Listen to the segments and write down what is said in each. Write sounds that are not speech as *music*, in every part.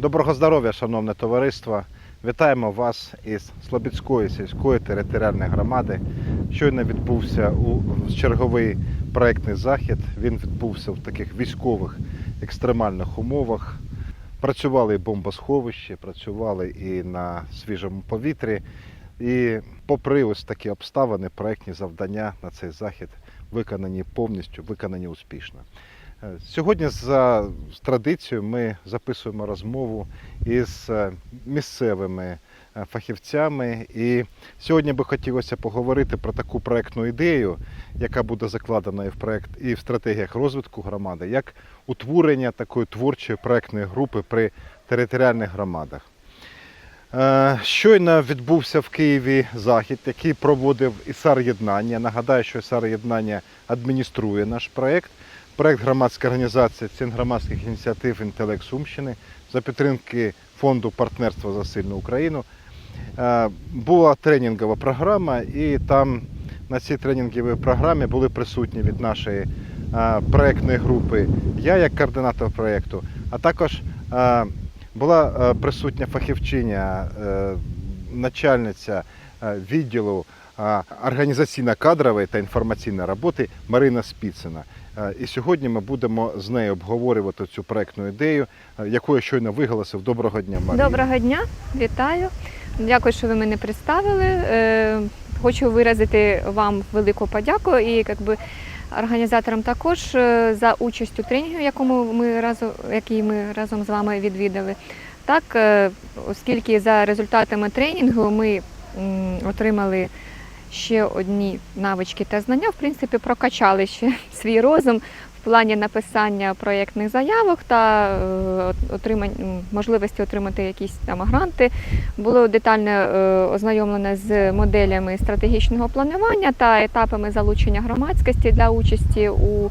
Доброго здоров'я, шановне товариство! Вітаємо вас із Слобідської сільської територіальної громади. Щойно відбувся у черговий проектний захід. Він відбувся в таких військових екстремальних умовах. Працювали і бомбосховищі, працювали і на свіжому повітрі. І попри ось такі обставини, проектні завдання на цей захід виконані повністю, виконані успішно. Е, Сьогодні за традицією ми записуємо розмову із е, місцевими е, фахівцями. І сьогодні би хотілося поговорити про таку проектну ідею, яка буде закладена і в проект, і в стратегіях розвитку громади, як утворення такої творчої проектної групи при територіальних громадах. Щойно відбувся в Києві захід, який проводив ІСАР Єднання. Нагадаю, що ІСАР Єднання адмініструє наш проект. Проект громадської організації Центр громадських ініціатив Інтелект Сумщини за підтримки фонду партнерства за сильну Україну. Е, Була тренінгова програма, і там на цій тренінговій програмі були присутні від нашої е, проектної групи я як координатор проекту, а також е, була присутня фахівчиня, начальниця відділу організаційно-кадрової та інформаційної роботи Марина Спіцина. Е, І сьогодні ми будемо з нею обговорювати цю проектну ідею, е, яку я щойно виголосив. Доброго дня, Марія. Доброго дня, вітаю. Дякую, що ви мене представили. Е, Хочу виразити вам велику подяку і якби, організаторам також за участь у тренінгу, якому ми разом, який ми разом з вами відвідали. Так, оскільки за результатами тренінгу ми отримали ще одні навички та знання, в принципі, прокачали ще *laughs* свій розум в плані написання проєктних заявок та отримання отримань, можливості отримати якісь там гранти. Було детально ознайомлене ознайомлено з моделями стратегічного планування та етапами залучення громадськості для участі у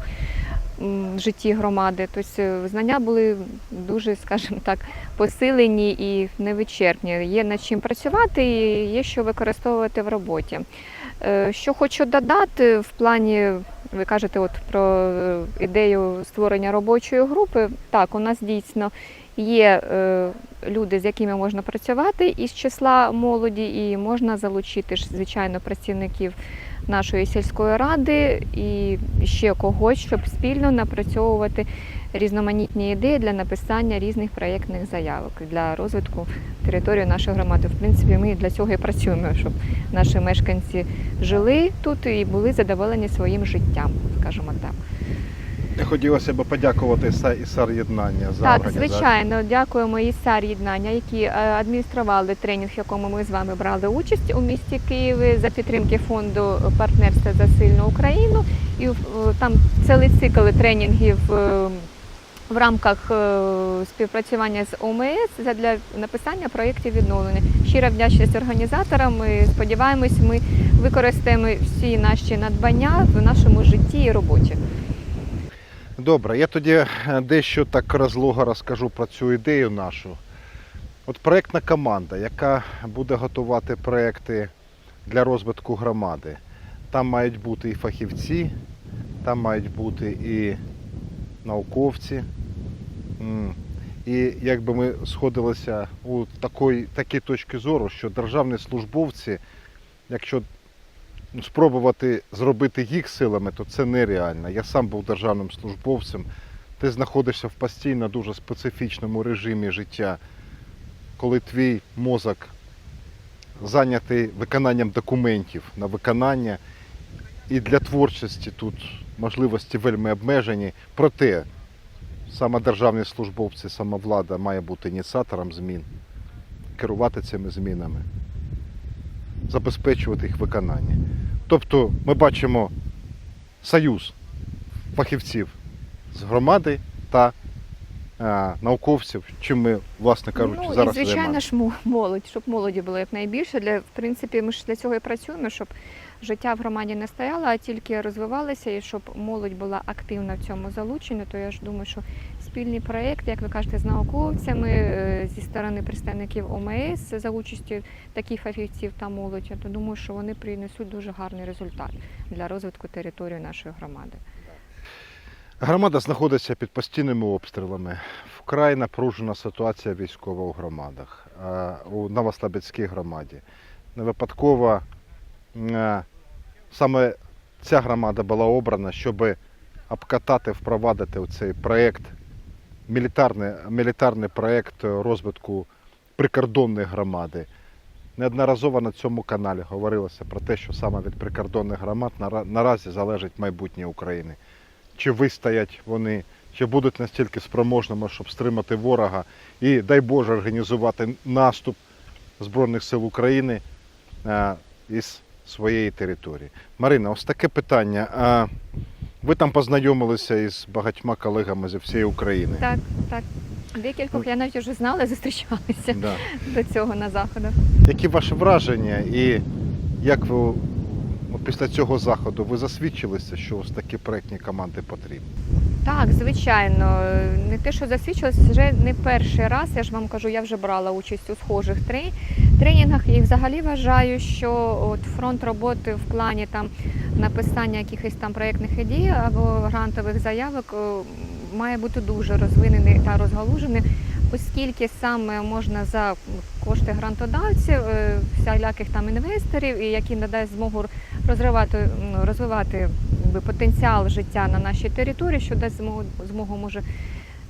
житті громади. Тобто е, знання були дуже, скажімо так, посилені і невичерпні. Є над чим працювати і є що використовувати в роботі. Е, Що хочу додати в плані, ви кажете, от про е, ідею створення робочої групи. Так, у нас дійсно є е, люди, з якими можна працювати із числа молоді, і можна залучити ж, звичайно, працівників нашої сільської ради і ще когось, щоб спільно напрацьовувати різноманітні ідеї для написання різних проєктних заявок для розвитку території нашої громади. В принципі, ми для цього і працюємо, щоб наші мешканці жили тут і були задоволені своїм життям, скажімо так. Хотілося б подякувати Іса- ІСАР Єднання за Так, звичайно, дякуємо і САР єднання, які е, адміністрували тренінг, в якому ми з вами брали участь у місті Києві за підтримки фонду партнерства за сильну Україну. І там цілий цикл тренінгів. е, В рамках е, співпрацювання з ОМС для написання проєктів відновлення. Щира вдячність організаторам. Ми сподіваємось, ми використаємо всі наші надбання в нашому житті і роботі. Добре, я тоді е, дещо так розлого розкажу про цю ідею нашу. От проєктна команда, яка буде готувати проєкти для розвитку громади. Там мають бути і фахівці, там мають бути і науковці. І якби ми сходилися у такої, такій точки зору, що державні службовці, якщо спробувати зробити їх силами, то це нереально. Я сам був державним службовцем. Ти знаходишся в постійно дуже специфічному режимі життя, коли твій мозок зайнятий виконанням документів на виконання, і для творчості тут можливості вельми обмежені. Проте саме державні службовці, сама влада має бути ініціатором змін, керувати цими змінами, забезпечувати їх виконання. Тобто ми бачимо союз фахівців з громади та е, науковців, чим ми, власне кажучи, ну, зараз і, звичайно ж молодь, щоб молоді було якнайбільше. Для в принципі, ми ж для цього і працюємо, щоб життя в громаді не стояло, а тільки розвивалося, і щоб молодь була активна в цьому залучена. То я ж думаю, що спільний проєкт, як ви кажете, з науковцями е, зі сторони представників ОМС за участю таких фахівців та молоді, то думаю, що вони принесуть дуже гарний результат для розвитку території нашої громади. Громада знаходиться під постійними обстрілами. вкрай напружена ситуація військова у громадах, е, у Новослобідській громаді. Не випадково е, саме ця громада була обрана, щоб обкатати, впровадити цей проєкт, мілітарний, мілітарний проєкт розвитку прикордонної громади. Неодноразово на цьому каналі говорилося про те, що саме від прикордонних громад наразі залежить майбутнє України. Чи вистоять вони, чи будуть настільки спроможними, щоб стримати ворога і, дай Боже, організувати наступ Збройних сил України е, із своєї території. Марина, ось таке питання. Ви там познайомилися із багатьма колегами зі всієї України. Так, так. Декількох я навіть вже знала, зустрічалися Да. до цього на заходах. Які ваші враження і як ви ну, після цього заходу ви засвідчилися, що ось такі проектні команди потрібні? Так, звичайно. Не те, що засвідчилось, вже не перший раз. Я ж вам кажу, я вже брала участь у схожих тренінгах і взагалі вважаю, що от фронт роботи в плані там написання якихось там проєктних ідей або грантових заявок е, має бути дуже розвинений та розгалужений, оскільки саме можна за кошти грантодавців, е, всіляких там інвесторів, які надасть змогу розривати, розвивати потенціал життя на нашій території, що дасть змогу, змогу може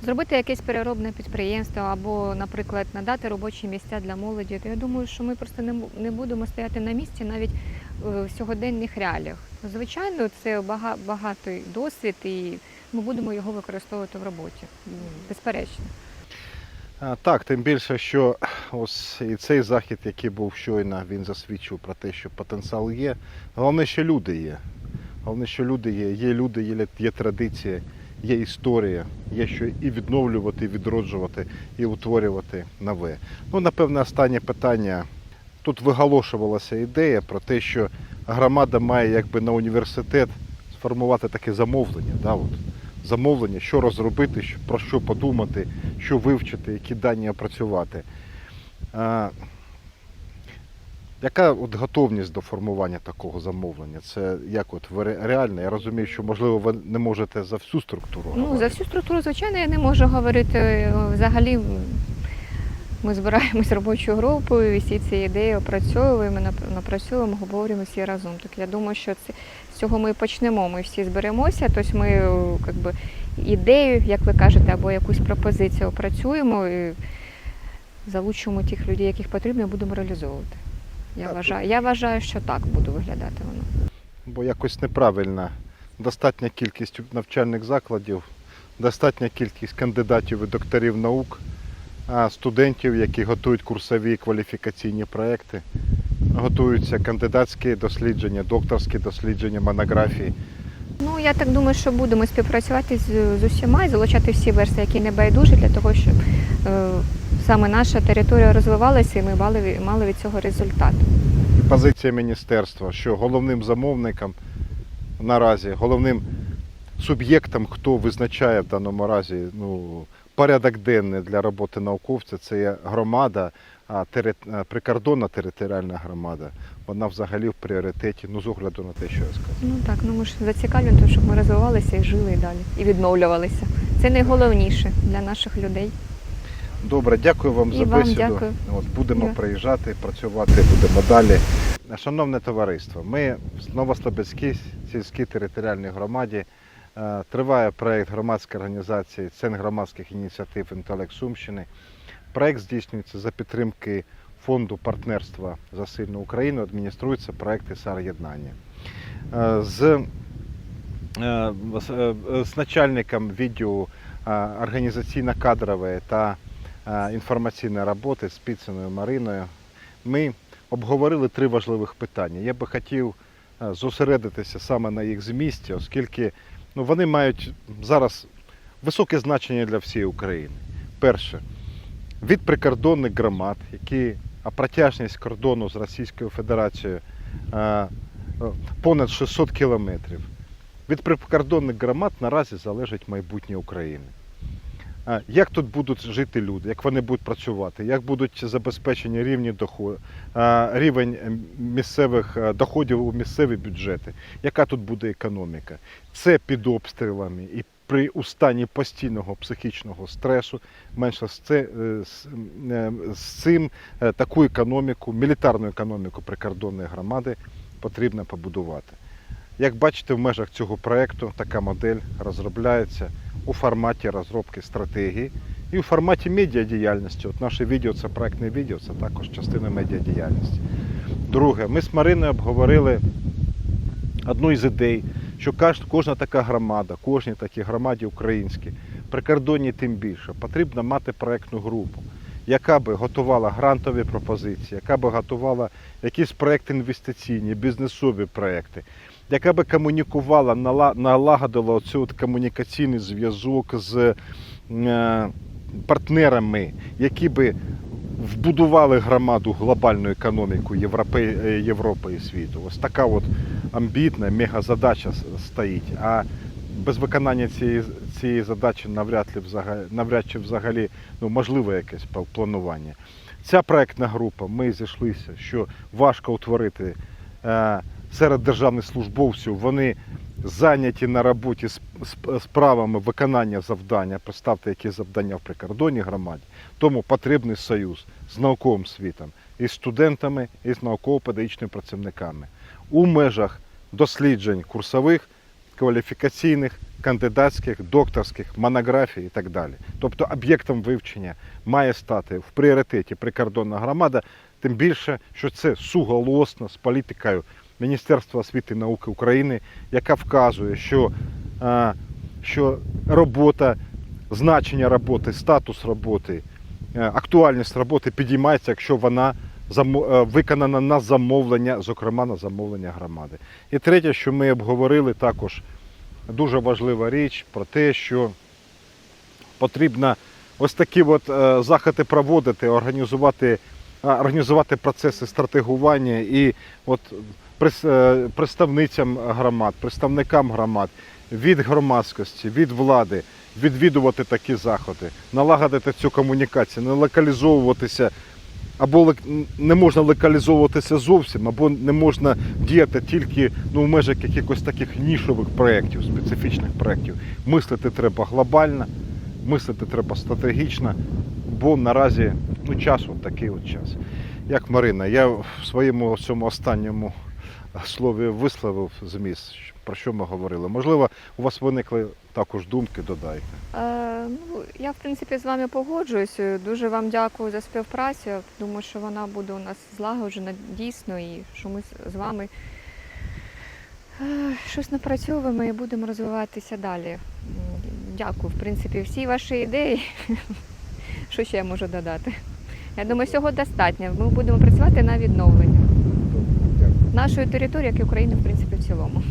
зробити якесь переробне підприємство або, наприклад, надати робочі місця для молоді. То я думаю, що ми просто не, не будемо стояти на місці навіть е, в сьогоденних реаліях. Звичайно, це бага- багатий досвід, і ми будемо його використовувати в роботі. Безперечно. Так, тим більше, що ось і цей захід, який був щойно, він засвідчив про те, що потенціал є. Головне, що люди є. Головне, що люди є. Є люди, є, є традиція, є історія, є що і відновлювати, і відроджувати, і утворювати нове. Ну, напевне, останнє питання. Тут виголошувалася ідея про те, що громада має якби на університет сформувати таке замовлення. Да, от, замовлення, що розробити, про що подумати, що вивчити, які дані опрацювати. Яка от готовність до формування такого замовлення? Це як от реально? Я розумію, що можливо ви не можете за всю структуру. Ну, за всю структуру, звичайно, я не можу говорити. Е, Взагалі ми збираємось робочою групою, і всі ці ідеї опрацьовуємо, нап- напрацьовуємо, говоримо всі разом. Так я думаю, що це, з цього ми і почнемо. Ми всі зберемося, тобто ми е, как би, ідею, як ви кажете, або якусь пропозицію опрацюємо і залучимо тих людей, яких потрібно, і будемо реалізовувати. Я Так. вважаю, я вважаю, що так буде виглядати воно. Бо якось неправильно. Достатня кількість навчальних закладів, достатня кількість кандидатів і докторів наук, а студентів, які готують курсові кваліфікаційні проекти, готуються кандидатські дослідження, докторські дослідження, монографії. Ну я так думаю, що будемо співпрацювати з, з усіма і залучати всі версії, які не байдужі, для того, щоб е, саме наша територія розвивалася і ми мали, від- мали від цього результат. Позиція міністерства, що головним замовником наразі, головним суб'єктом, хто визначає в даному разі ну, порядок денний для роботи науковця, це є громада, а тери... прикордонна територіальна громада. Вона взагалі в пріоритеті, ну з огляду на те, що я сказав. Ну так, ну ми ж зацікавлені, тому щоб ми розвивалися і жили і далі, і відновлювалися. Це найголовніше для наших людей. Добре, дякую вам І за вам бесіду. дякую. От, будемо Да. приїжджати, працювати будемо далі. Шановне товариство, ми в Новослобідській сільській територіальній громаді. е, Триває проєкт громадської організації Центр громадських ініціатив «Інтелект Сумщини». Проєкт здійснюється за підтримки фонду партнерства за сильну Україну. Адмініструється проєкт ІСАР Єднання. Е, З, е, з, е, з начальником відділу організаційно-кадрової та інформаційної роботи з Піциною Мариною ми обговорили три важливих питання. Я би хотів е, зосередитися саме на їх змісті, оскільки ну, вони мають зараз високе значення для всієї України. Перше, від прикордонних громад, які а протяжність кордону з Російською Федерацією е, е, понад 600 кілометрів. Від прикордонних громад наразі залежить майбутнє України. Як тут будуть жити люди, як вони будуть працювати, як будуть забезпечені рівні доход, рівень е, місцевих е, доходів у місцеві бюджети, яка тут буде економіка? Це під обстрілами і при стані постійного психічного стресу. Менше з, це, е, з, е, з цим е, таку економіку, мілітарну економіку прикордонної громади потрібно побудувати. Як бачите, в межах цього проєкту така модель розробляється у форматі розробки стратегії і у форматі медіадіяльності. От наше відео це проєктне відео, це також частина медіадіяльності. Друге, ми з Мариною обговорили одну із ідей, що кожна така громада, кожній такій громаді українській, прикордонній тим більше, потрібно мати проєктну групу, яка би готувала грантові пропозиції, яка би готувала якісь проєкти інвестиційні, бізнесові проєкти, яка би комунікувала, налагодила оцю от комунікаційний зв'язок з е, партнерами, які би вбудували громаду глобальну економіку Європи, е, і світу. Ось така от амбітна мегазадача стоїть. А без виконання цієї, цієї задачі навряд, ли взагалі, навряд чи взагалі ну, можливе якесь планування. Ця проектна група, ми зійшлися, що важко утворити е, серед державних службовців. Вони зайняті на роботі з справами виконання завдання. Представте, які завдання в прикордонній громаді. Тому потрібний союз з науковим світом, із студентами, і з науково-педагогічними працівниками у межах досліджень курсових, кваліфікаційних, кандидатських, докторських, монографій і так далі. Тобто об'єктом вивчення має стати в пріоритеті прикордонна громада, тим більше, що це суголосно з політикою Міністерства освіти і науки України, яка вказує, що, що робота, значення роботи, статус роботи, е, актуальність роботи підіймається, якщо вона е, виконана на замовлення, зокрема на замовлення громади. І третє, що ми обговорили також дуже важлива річ про те, що потрібно ось такі от е, заходи проводити, організувати, організувати процеси стратегування і от представницям громад, представникам громад від громадськості, від влади відвідувати такі заходи, налагодити цю комунікацію, не локалізовуватися або не можна локалізовуватися зовсім, або не можна діяти тільки ну, в межах якихось таких нішових проєктів, специфічних проєктів. Мислити треба глобально, мислити треба стратегічно, бо наразі ну, час от такий от час. Як Марина, я в своєму цьому останньому слові висловив зміст, про що ми говорили. Можливо, у вас виникли також думки, додайте. Е, ну, я в принципі з вами погоджуюсь. Дуже вам дякую за співпрацю. Думаю, що вона буде у нас злагоджена дійсно, і що ми з- вами е, щось напрацьовуємо і будемо розвиватися далі. Дякую, в принципі, всі ваші ідеї. *laughs* Що ще я можу додати? Я думаю, всього достатньо. Ми будемо працювати на відновлення нашої території, як і України, в принципі, в цілому.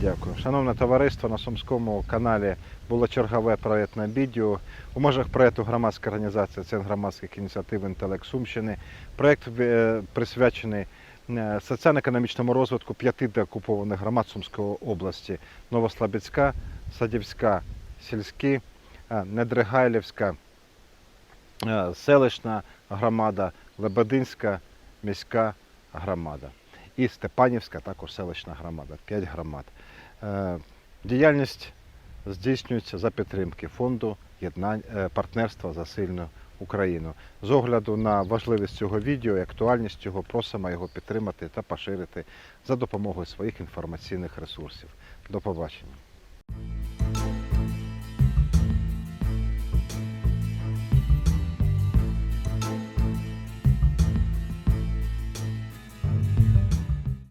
Дякую. Шановне товариство, на Сумському каналі було чергове проєктне відео. У межах проєкту громадська організація Центр громадських ініціатив «Інтелект Сумщини». Проєкт е, присвячений е, соціально-економічному розвитку п'яти деокупованих громад Сумської області: Новослобідська, Садівська, Сільські, е, Недригайлівська, селищна громада, Лебединська міська громада і Степанівська, також селищна громада, 5 громад. Е, Діяльність здійснюється за підтримки фонду е, партнерства за сильну Україну. З огляду на важливість цього відео і актуальність його просимо його підтримати та поширити за допомогою своїх інформаційних ресурсів. До побачення.